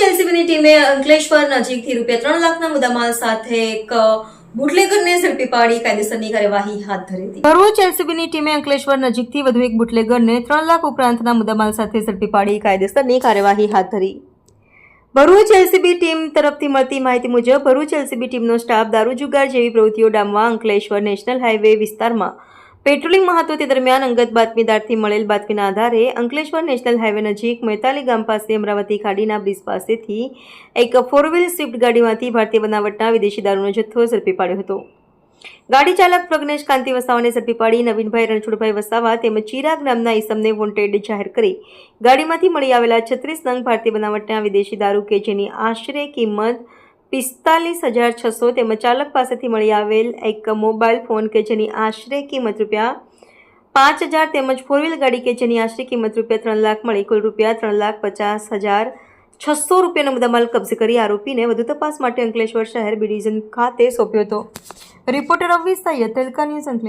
એલસીબીની ટીમે અંકલેશ્વર નજીકથી રૂપિયા ત્રણ લાખના મુદ્દામાલ સાથે એક ભરૂચ વધુ એક બુટલેગરને ત્રણ લાખ ઉપરાંતના મુદ્દામાલ સાથે ઝડપી કાયદેસરની કાર્યવાહી હાથ ધરી. ભરૂચ એલસીબી ટીમ તરફથી મળતી માહિતી મુજબ ભરૂચ એલસીબી ટીમનો સ્ટાફ દારૂ જુગાર જેવી પ્રવૃત્તિઓ ડામવા અંકલેશ્વર નેશનલ હાઈવે વિસ્તારમાં પેટ્રોલિંગમાં મહત્વ દરમિયાન અંગત બાતમીદારથી મળેલ બાતમીના આધારે અંકલેશ્વર નેશનલ હાઈવે નજીક મૈતાલી ગામ પાસે અમરાવતી ખાડીના બ્રિજ પાસેથી એક ફોર વ્હીલ સ્વિફ્ટ ગાડીમાંથી ભારતીય બનાવટના વિદેશી દારૂનો જથ્થો ઝડપી પાડ્યો હતો. ગાડી ચાલક પ્રજ્ઞેશ કાંતિ વસાવાને ઝડપી પાડી નવીનભાઈ રણછોડભાઈ વસાવા તેમજ ચિરાગ નામના ઈસમને વોન્ટેડ જાહેર કરી ગાડીમાંથી મળી આવેલા છત્રીસ નંગ ભારતીય બનાવટના વિદેશી દારૂ કે જેની આશરે કિંમત પિસ્તાલીસ હજાર છસો તેમજ ચાલક પાસેથી મળી આવેલ એક મોબાઈલ ફોન કે જેની આશરે કિંમત રૂપિયા પાંચ હજાર તેમજ ફોર વ્હીલ ગાડી કે જેની આશરે કિંમત રૂપિયા ત્રણ લાખ મળી. કુલ રૂપિયા ત્રણ લાખ પચાસ હજાર છસો રૂપિયાનો મુદ્દામાલ કબજે કરી આરોપીને વધુ તપાસ માટે અંકલેશ્વર શહેર બી ડિવિઝન ખાતે સોંપ્યો હતો. રિપોર્ટર ઓફિસ સૈયદ તેલકા ન્યૂઝ